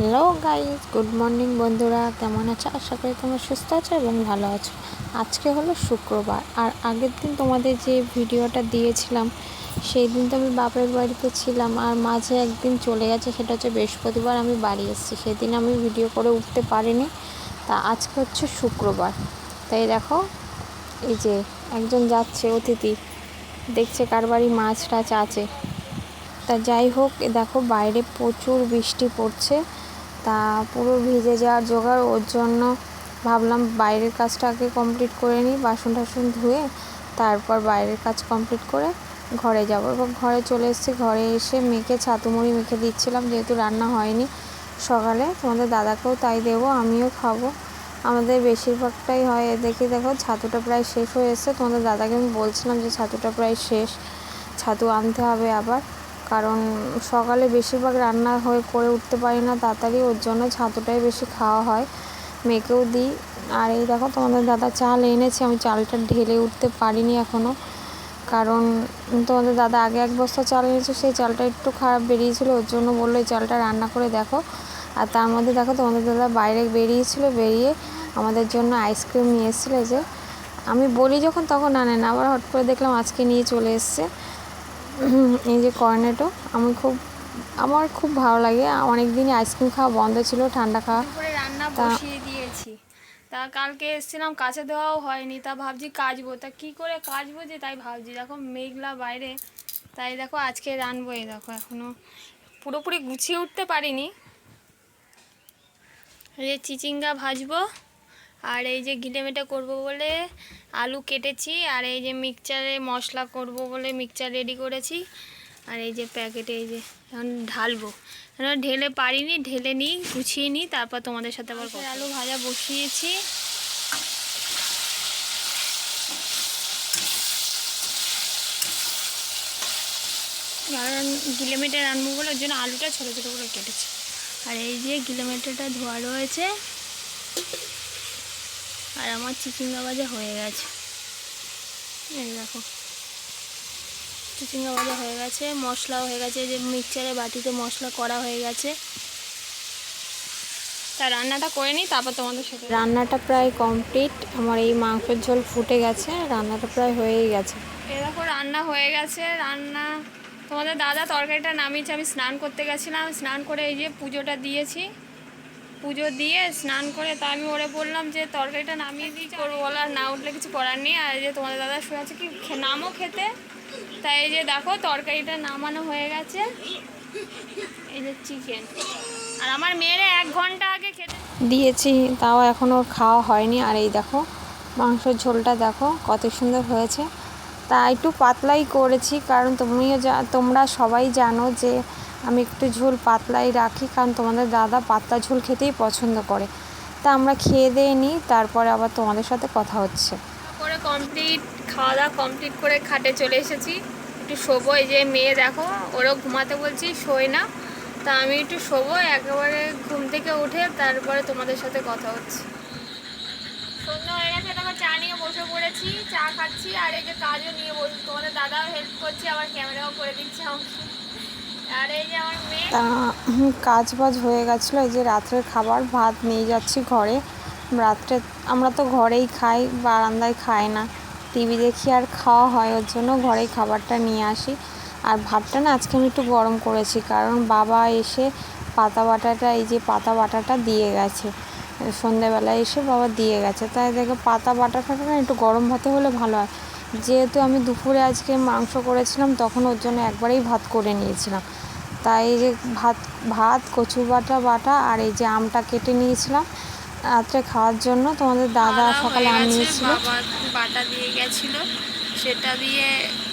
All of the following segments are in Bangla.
হ্যালো গাইজ গুড মর্নিং বন্ধুরা, কেমন আছো? আশা করি তোমরা সুস্থ আছো এবং ভালো আছো। আজকে হলো শুক্রবার, আর আগের দিন তোমাদের যে ভিডিওটা দিয়েছিলাম, সেই দিন তো আমি বাপের বাড়িতে ছিলাম, আর মাঝে একদিন চলে গেছে, সেটা হচ্ছে বৃহস্পতিবার আমি বাড়ি এসেছি। সেদিন আমি ভিডিও করে উঠতে পারিনি, তা আজকে হচ্ছে শুক্রবার। তাই দেখো, এই যে একজন যাচ্ছে, অতিথি, দেখছে কার বাড়ি মাছ টাছ আছে। তা যাই হোক দেখো বাইরে প্রচুর বৃষ্টি পড়ছে। তা পুরো ভিজে যাওয়ার জোগাড়, ওর জন্য ভাবলাম বাইরের কাজটা আগে কমপ্লিট করে নিই, বাসন টাসন ধুয়ে তারপর বাইরের কাজ কমপ্লিট করে ঘরে যাব। এবং ঘরে চলে এসেছি, ঘরে এসে মেখে ছাতু মুড়ি মেখে দিচ্ছিলাম, যেহেতু রান্না হয়নি সকালে, তোমাদের দাদাকেও তাই দেবো, আমিও খাব। আমাদের বেশিরভাগটাই হয় দেখে দেখো ছাতুটা প্রায় শেষ হয়ে এসেছে, তোমাদের দাদাকে আমি বলছিলাম যে ছাতুটা প্রায় শেষ, ছাতু আনতে হবে আবার। কারণ সকালে বেশিরভাগ রান্না হয়ে করে উঠতে পারি না, তাড়াতাড়ি। ওর জন্য ছাতুটাই বেশি খাওয়া হয়। মেয়েকেও দিই। আর এই দেখো তোমাদের দাদা চাল এনেছে। আমি চালটা ঢেলে উঠতে পারিনি এখনও কারণ তোমাদের দাদা আগে এক বস্তা চাল এনেছে, সেই চালটা একটু খারাপ বেরিয়েছিল। ওর জন্য বলল, এই চালটা রান্না করে দেখো। আর তার মধ্যে দেখো তোমাদের দাদা বাইরে বেরিয়েছিল, বেরিয়ে আমাদের জন্য আইসক্রিম নিয়ে এসেছিল। যে আমি বলি যখন, তখন আনে না। আবার হট করে দেখলাম আজকে নিয়ে চলে এসছে। এই যে কর্নেটো আমি খুব আমার খুব ভালো লাগে। অনেক দিনই আইসক্রিম খাওয়া বন্ধ ছিল ঠান্ডা খাওয়া। রান্না বসিয়ে দিয়েছি। তা কালকে এসেছিলাম কাছে দেওয়াও হয়নি তা ভাবছি কাচবো। তা কি করে কাচবো যে তাই ভাবছি দেখো মেঘলা বাইরে। তাই দেখো আজকে রানবো এই দেখো এখনও। পুরোপুরি গুছিয়ে উঠতে পারিনি। এই যে চিচিঙ্গা ভাজবো। আর এই যে ঘিটেমেটে করব বলে আলু কেটেছি আর এই যে মিক্সচারে মশলা করব বলে মিক্সচার রেডি করেছি। আর এই যে প্যাকেটে এই যে এখন ঢালবো। এখন ঢেলে পারিনি ঢেলে নিই গুছিয়ে নিই তারপর তোমাদের সাথে আবার আলু ভাজা বসিয়েছি। কারণ গিলোমিটার আনব বলে ওর জন্য আলুটা ছোটো ছোটো করে কেটেছি। আর এই যে কিলোমিটারটা ধোয়া রয়েছে। আর আমার চিচিঙ্গা ভাজা হয়ে গেছে। এই দেখো। চিচিঙ্গা ভাজা হয়ে গেছে মশলাও হয়ে গেছে যে মিক্সচারে বাটিতে মশলা করা হয়ে গেছে। তা রান্নাটা করে নিই তারপর তোমাদের সাথে রান্নাটা প্রায় কমপ্লিট। আমার এই মাংসের ঝোল ফুটে গেছে রান্নাটা প্রায় হয়েই গেছে। এরকম রান্না হয়ে গেছে। রান্না তোমাদের দাদা তরকারিটা নামিয়েছে আমি স্নান করতে গেছিলাম। স্নান করে এই যে পুজোটা দিয়েছি। পুজো দিয়ে স্নান করে, তা আমি ওরে বললাম যে তরকারিটা নামিয়ে দিই করব বলো আর না উঠলে কিছু করার নেই। আর যে তোমাদের দাদা শুয়ে আছে, কি নামও খেতে? তাই যে দেখো তরকারিটা নামানো হয়ে গেছে। এই যে চিকেন আর আমার মেয়েরা এক ঘণ্টা আগে খেতে দিয়েছি, তাও এখন ওর খাওয়া হয়নি। আর এই দেখো, মাংসের ঝোলটা দেখো, কত সুন্দর হয়েছে। তা একটু পাতলাই করেছি, কারণ তুমিও যা তোমরা সবাই জানো যে আমি একটু ঝোল পাতলাই রাখি, কারণ তোমাদের দাদা পাতলা ঝোল খেতেই পছন্দ করে। তা আমরা খেয়ে দিয়ে নিই, তারপরে আবার তোমাদের সাথে কথা হচ্ছে। করে কমপ্লিট খাওয়া দাওয়া কমপ্লিট করে খাটে চলে এসেছি। একটু শোবো, এই যে মেয়ে দেখো, ওরও ঘুমাতে বলছি, শোয় না। তা আমি একটু শোবো, একেবারে ঘুম থেকে উঠে তারপরে তোমাদের সাথে কথা হচ্ছে। সন্ধ্যা হয়ে গেছে চা নিয়ে বসে পড়েছি, চা খাচ্ছি, আর এই যে কাজও নিয়ে বসে তোমাদের দাদাও হেল্প করছে, আবার ক্যামেরাও করে দিচ্ছে আমাকে। তা কাজ বাজ হয়ে গেছিল। এই যে রাত্রের খাবার, ভাত নিয়ে যাচ্ছি ঘরে। রাত্রে আমরা তো ঘরেই খাই, বারান্দায় খাই না। টিভি দেখি আর খাওয়া হয়, ওর জন্য ঘরেই খাবারটা নিয়ে আসি। আর ভাতটা না আজকে আমি একটু গরম করেছি, কারণ বাবা এসে পাতা বাটাটা, এই যে পাতা বাটাটা দিয়ে গেছে। সন্ধেবেলায় এসে বাবা দিয়ে গেছে। তাই দেখে পাতা বাটাটা না একটু গরম ভাতে হলে ভালো হয়। যেহেতু আমি দুপুরে আজকে মাংস করেছিলাম তখন ওর জন্য একবারেই ভাত করে নিয়েছিলাম। তাই এই যে ভাত ভাত কচু বাটা বাটা আর এই যে আমটা কেটে নিয়েছিলাম রাত্রে খাওয়ার জন্য। তোমাদের দাদা সকালে আম নিয়েছিল। বাটা দিয়ে গেছিল। সেটা দিয়ে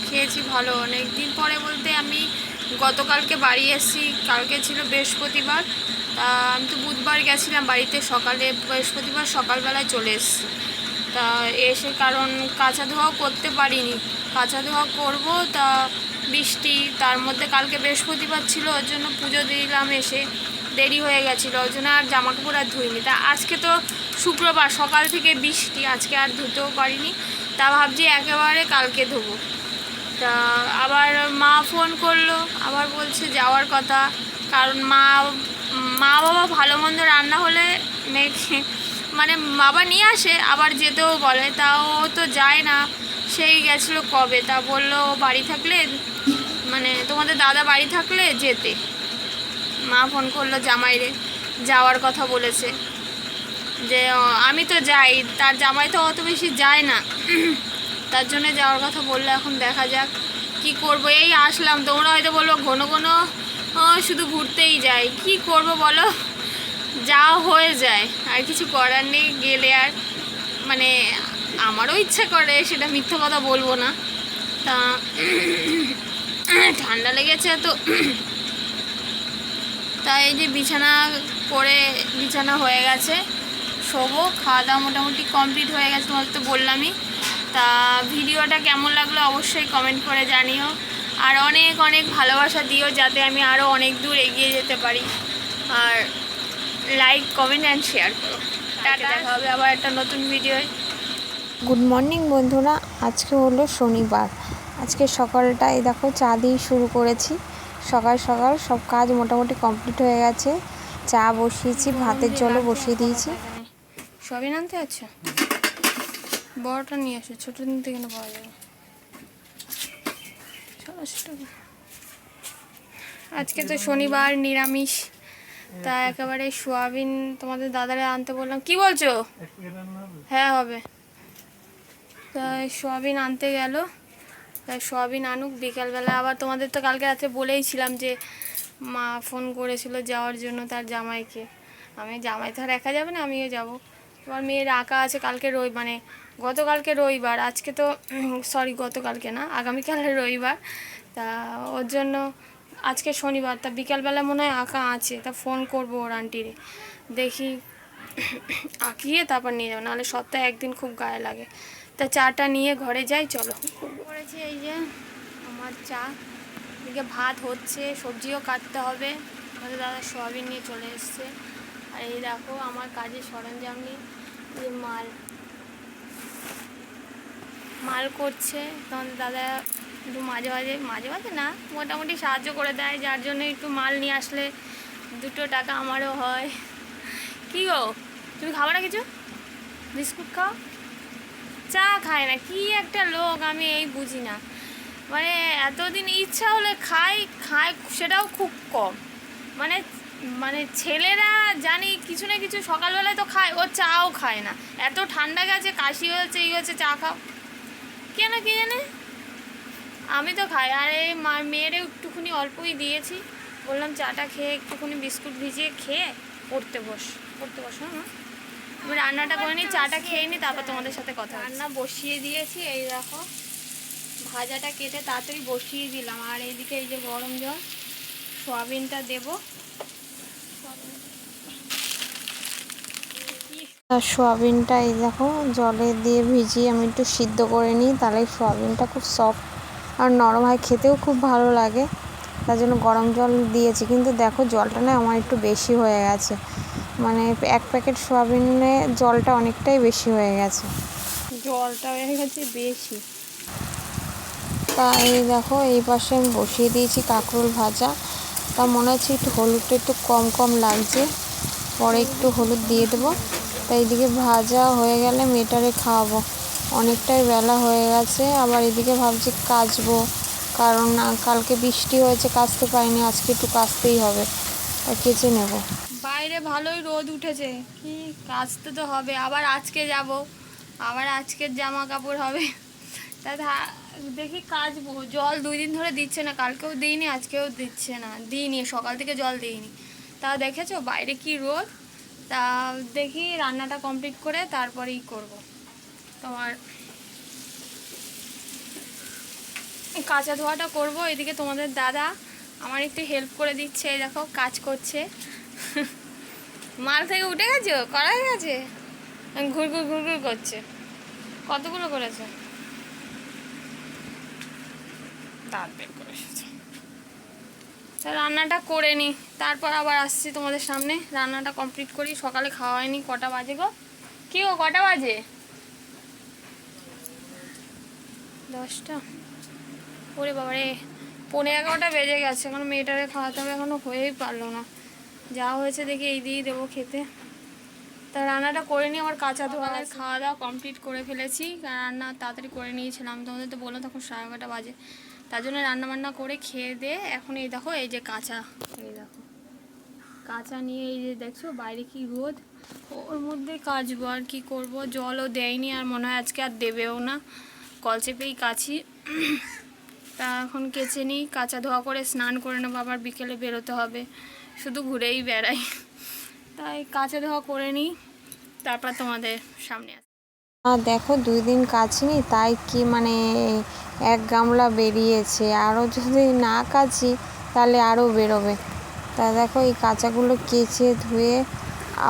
খেয়েছি ভালো। অনেক দিন পরে বলতে আমি গতকালকে বাড়ি এসেছি কালকে ছিল বৃহস্পতিবার। আমি তো বুধবার গেছিলাম বাড়িতে সকালে বৃহস্পতিবার সকালবেলায় চলে এসেছি। তা এসে কারণ কাঁচা ধোয়াও করতে পারিনি। কাঁচা ধোয়া করব, তা বৃষ্টি, তার মধ্যে কালকে বৃহস্পতিবার ছিল, ওর জন্য পুজো দিলাম এসে। দেরি হয়ে গেছিল ওই জন্য আর জামা কাপড় আর ধুইনি। তা আজকে তো শুক্রবার, সকাল থেকে বৃষ্টি, আজকে আর ধুতেও পারিনি। তা ভাবছি একেবারে কালকে ধোবো। তা আবার মা ফোন করল, আবার বলছে যাওয়ার কথা। কারণ মা মা বাবা ভালো মন্দ রান্না হলে মেয়েকে মানে বাবা নিয়ে আসে, আবার যেতেও বলে তাও তো যায় না। সেই গেছিল কবে? তা বলল বাড়ি থাকলে মানে তোমাদের দাদা বাড়ি থাকলে যেতে। মা ফোন করল জামাইরে যাওয়ার কথা বলেছে। যে আমি তো যাই, তার জামাই তো অত বেশি যায় না। তার জন্য যাওয়ার কথা বলল, এখন দেখা যাক কি করব। এই আসলাম, তোমরা হয়তো বলব ঘন ঘন শুধু ঘুরতেই যাই, কি করব বলো? যা হয়ে যায়, আর কিছু করার নেই, গেলে আর মানে আমারও ইচ্ছা করে, সেটা মিথ্যা কথা বলব না। তা, ঠান্ডা লেগেছে তো। তাই এই যে বিছানা করে বিছানা হয়ে গেছে, শোবো, খাওয়া দাওয়া মোটামুটি কমপ্লিট হয়ে গেছে তোমাদের তো বললামই। তা ভিডিওটা কেমন লাগল অবশ্যই কমেন্ট করে জানিও। আর অনেক অনেক ভালোবাসা দিও, যাতে আমি আরও অনেক দূর এগিয়ে যেতে পারি। আর লাইক কমেন্ট অ্যান্ড শেয়ার করো টাটা দেখা হবে আবার একটা নতুন ভিডিওয় গুড মর্নিং বন্ধুরা। আজকে হলো শনিবার। আজকে সকালটাই দেখো চা দিয়ে শুরু করেছি। সকাল সকাল সব কাজ মোটামুটি কমপ্লিট হয়ে গেছে। চা বসিয়েছি ভাতের জলও বসিয়ে দিয়েছি। সবই আনতে আচ্ছা বড়টা নিয়ে আসো ছোটো দিন থেকে পাওয়া যাবে। আজকে তো শনিবার নিরামিষ। তা একেবারে সোয়াবিন তোমাদের দাদারে আনতে বললাম। কি বলছো? হ্যাঁ হবে। তা সোয়াবিন আনতে গেল। তাই সোয়াবিন আনুক, বিকালবেলা আবার তোমাদের তো কালকে রাতে বলেইছিলাম যে মা ফোন করেছিল যাওয়ার জন্য তার জামাইকে। আমি জামাই তো আর যাবে না, আমিও যাব। এবার মেয়ের আঁকা আছে কালকে রবি মানে গতকালকে রবিবার, আজকে তো সরি গতকালকে না আগামীকালে রবিবার। তা ওর জন্য আজকে শনিবার, তা বিকালবেলা মনে হয় আঁকা আছে, তা ফোন করব ওর আন্টিরে দেখি আঁকিয়ে তারপর নিয়ে যাব, নাহলে সপ্তাহে একদিন খুব গায়ে লাগে। তা চাটা নিয়ে ঘরে যাই, চলো। করেছি এই যে আমার চা। এদিকে ভাত হচ্ছে, সবজিও কাটতে হবে। আমাদের দাদা সোয়াবিন নিয়ে চলে এসছে। আর এই দেখো আমার কাজের সরঞ্জাম নিয়ে, এই মাল। মাল করছে, তখন দাদা একটু মাঝে মাঝে মাঝে মাঝে না, মোটামুটি সাহায্য করে দেয়, যার জন্য একটু মাল নিয়ে আসলে দুটো টাকা আমারও হয়। কি গো, তুমি খাব না কিছু? বিস্কুট খাও? চা খায় না, কি একটা লোক, আমি এই বুঝি না। মানে এতদিন ইচ্ছা হলে খাই খায় সেটাও খুব কম। মানে মানে ছেলেরা জানি কিছু না কিছু সকালবেলায় তো খায়, ও চাও খায় না। এত ঠান্ডা গেছে, কাশি হয়েছে এই হয়েছে, চা খাও। কেন, কি জানে? আমি তো খাই আর এই মার মেয়েরে একটুখানি অল্পই দিয়েছি। বললাম চাটা খেয়ে একটুখানি বিস্কুট ভিজিয়ে খেয়ে পড়তে বস পড়তে বস হ্যাঁ আমি রান্নাটা করে নিই চাটা খেয়ে নিই তারপর তোমাদের সাথে কথা রান্না বসিয়ে দিয়েছি এই দেখো। ভাজাটা কেটে তাড়াতাড়ি বসিয়ে দিলাম আর এইদিকে এই যে গরম জল সয়াবিনটা দেবো। আর সোয়াবিনটা এই দেখো জলে দিয়ে ভিজিয়ে আমি একটু সিদ্ধ করে নিই তাহলে সোয়াবিনটা খুব সফট আর নরম হয় খেতেও খুব ভালো লাগে। তার জন্য গরম জল দিয়েছি। কিন্তু দেখো জলটা না আমার একটু বেশি হয়ে গেছে। মানে এক প্যাকেট সোয়াবিনে জলটা অনেকটাই বেশি হয়ে গেছে। জলটা হয়ে গেছে বেশি। তা এই দেখো এই পাশে আমি বসিয়ে দিয়েছি কাঁকরোল ভাজা। তা মনে হচ্ছে একটু হলুদটা একটু কম কম লাগছে। পরে একটু হলুদ দিয়ে দেবো। তা এইদিকে ভাজা হয়ে গেলে মেটারে খাওয়াবো। অনেকটাই বেলা হয়ে গেছে, আবার এদিকে ভাবছি কাচবো। কারণ কালকে বৃষ্টি হয়েছে, কাচতে পারিনি, আজকে একটু কাচতেই হবে। কেচে নেব। বাইরে ভালোই রোদ উঠেছে। কি কাচতে তো হবে, আবার আজকে যাব। আবার আজকের জামা কাপড় হবে। তা দেখি কাচবো। জল দুই দিন ধরে দিচ্ছে না, কালকেও দিইনি, আজকেও দিচ্ছে না। দিইনি, সকাল থেকে জল দিইনি। তা দেখেছ বাইরে কি রোদ? তা দেখি রান্নাটা কমপ্লিট করে তারপরেই করব। তোমার কাঁচা ধোয়াটা করব, এদিকে তোমাদের দাদা আমার একটু হেল্প করে দিচ্ছে দেখো কাজ করছে। মাল থেকে উঠে গেছো? করা হয়ে গেছে ঘুর ঘুর ঘুর ঘুর করছে। কতগুলো করেছে? বের করে এসেছে। রান্নাটা করে নি, তারপর আবার আসছি তোমাদের সামনে। রান্নাটা কমপ্লিট করি, সকালে খাওয়া হয়নি, কটা বাজে গো? কি গো, কটা বাজে? দশটা? ওরে বাবা রে পনেরো এগারোটা বেজে গেছে এখন মেয়েটারে খাওয়াতে হবে এখনও হয়েই পারল না। যা হয়েছে দেখি এই দিয়েই দেবো খেতে। তা রান্নাটা করে নিয়ে আমার কাঁচা ধোয়া খাওয়া দাওয়া কমপ্লিট করে ফেলেছি রান্না তাড়াতাড়ি করে নিয়েছিলাম তোমাদের তো বললাম তখন সাড়ে এগারোটা বাজে। তার জন্য রান্না বান্না করে খেয়ে দিয়ে এখন এই দেখো এই যে কাঁচা এই দেখো। কাঁচা নিয়ে এই যে দেখছ বাইরে কি রোদ? ওর মধ্যে কাচবো আর কি করব? জলও দেয়নি আর মনে হয় আজকে আর দেবেও না। কল চেপেই কাছি। তা এখন কেচে নিই, কাঁচা ধোয়া করে স্নান করে নেব, আবার বিকেলে বেরোতে হবে। শুধু ঘুরেই বেড়াই। তাই কাঁচা ধোয়া করে নিই, তারপর তোমাদের সামনে আর দেখো দুই দিন কাচিনি তাই কি মানে এক গামলা বেরিয়েছে। আরও যদি না কাচি তাহলে আরও বেরোবে। তা দেখো এই কাঁচাগুলো কেচে ধুয়ে,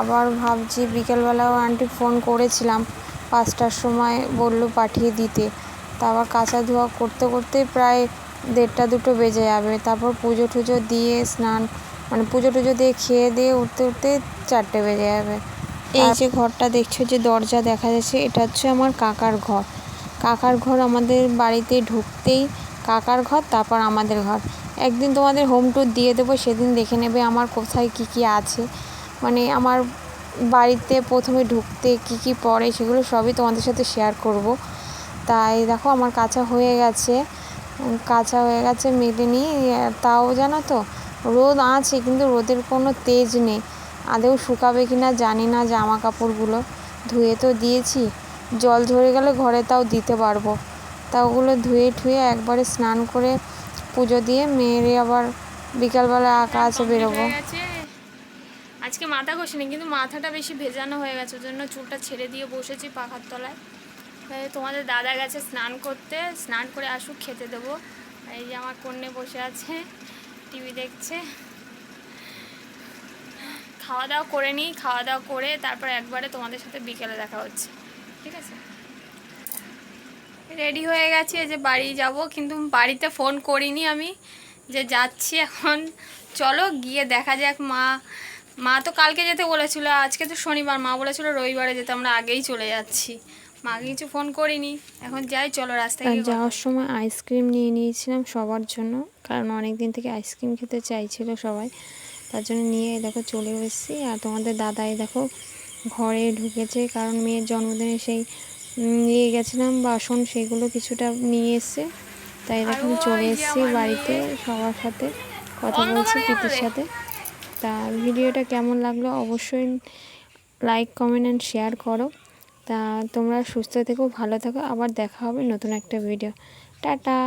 আবার ভাবছি বিকেলবেলাও আন্টি ফোন করেছিলাম, পাঁচটার সময় বলল পাঠিয়ে দিতে। তা আবার কাঁচা ধোয়া করতে করতে প্রায় দেড়টা দুটো বেজে যাবে। তারপর পুজো টুজো দিয়ে স্নান মানে পুজো টুজো দিয়ে খেয়ে দিয়ে উঠতে উঠতে চারটে বেজে যাবে। এই যে ঘরটা দেখছ যে দরজা দেখা যাচ্ছে এটা হচ্ছে আমার কাকার ঘর। কাকার ঘর আমাদের বাড়িতে ঢুকতেই কাকার ঘর তারপর আমাদের ঘর। একদিন তোমাদের হোম ট্যুর দিয়ে দেবো সেদিন দেখে নেবে আমার কোথায় কি কি আছে। মানে আমার বাড়িতে প্রথমে ঢুকতে কি কি পড়ে সেগুলো সবই তোমাদের সাথে শেয়ার করব। তাই দেখো আমার কাঁচা হয়ে গেছে। কাঁচা হয়ে গেছে মেলেনি তাও জানো তো রোদ আছে কিন্তু রোদের কোনো তেজ নেই। আদেও শুকাবে কি না জানি না জামা কাপড়গুলো ধুয়ে তো দিয়েছি। জল ঝরে গেলে ঘরে তাও দিতে পারব। তা ওগুলো ধুয়ে ঠুয়ে একবারে স্নান করে পুজো দিয়ে মেয়েরে আবার বিকালবেলা আঁকা আছে বেরোবো। আজকে মাথা ঘষিনি কিন্তু মাথাটা বেশি ভেজানো হয়ে গেছে ওই জন্য চুলটা ছেড়ে দিয়ে বসেছি পাখার তলায়। তোমাদের দাদা গেছে স্নান করতে। স্নান করে আসুক, খেতে দেবো। এই যে আমার কন্যে বসে আছে, টিভি দেখছে। খাওয়া দাওয়া করে নিই খাওয়া দাওয়া করে তারপর একবারে তোমাদের সাথে বিকেলে দেখা হচ্ছে। ঠিক আছে? রেডি হয়ে গেছি যে বাড়ি যাব, কিন্তু বাড়িতে ফোন করিনি আমি, যে যাচ্ছি এখন। চলো গিয়ে দেখা যাক, মা মা তো কালকে যেতে বলেছিল, আজকে তো শনিবার, মা বলেছিল রবিবারে যেতে, আমরা আগেই চলে যাচ্ছি। মাকে কিছু ফোন করিনি। এখন যাই চলো রাস্তায় আর যাওয়ার সময় আইসক্রিম নিয়ে নিয়েছিলাম সবার জন্য কারণ অনেক দিন থেকে আইসক্রিম খেতে চাইছিল সবাই। তার জন্য নিয়ে দেখো চলে এসেছি আর তোমাদের দাদাই দেখো ঘরে ঢুকেছে কারণ মেয়ের জন্মদিনে সেই নিয়ে গেছিলাম বাসন সেগুলো কিছুটা নিয়ে এসছে তাই দেখো চলে এসেছি বাড়িতে সবার সাথে কথা বলছি প্রীতির সাথে। তা ভিডিওটা কেমন লাগল অবশ্যই লাইক কমেন্ট অ্যান্ড শেয়ার করো। তা তোমরা সুস্থ থেকো ভালো থাকো। আবার দেখা হবে নতুন একটা ভিডিও টাটা!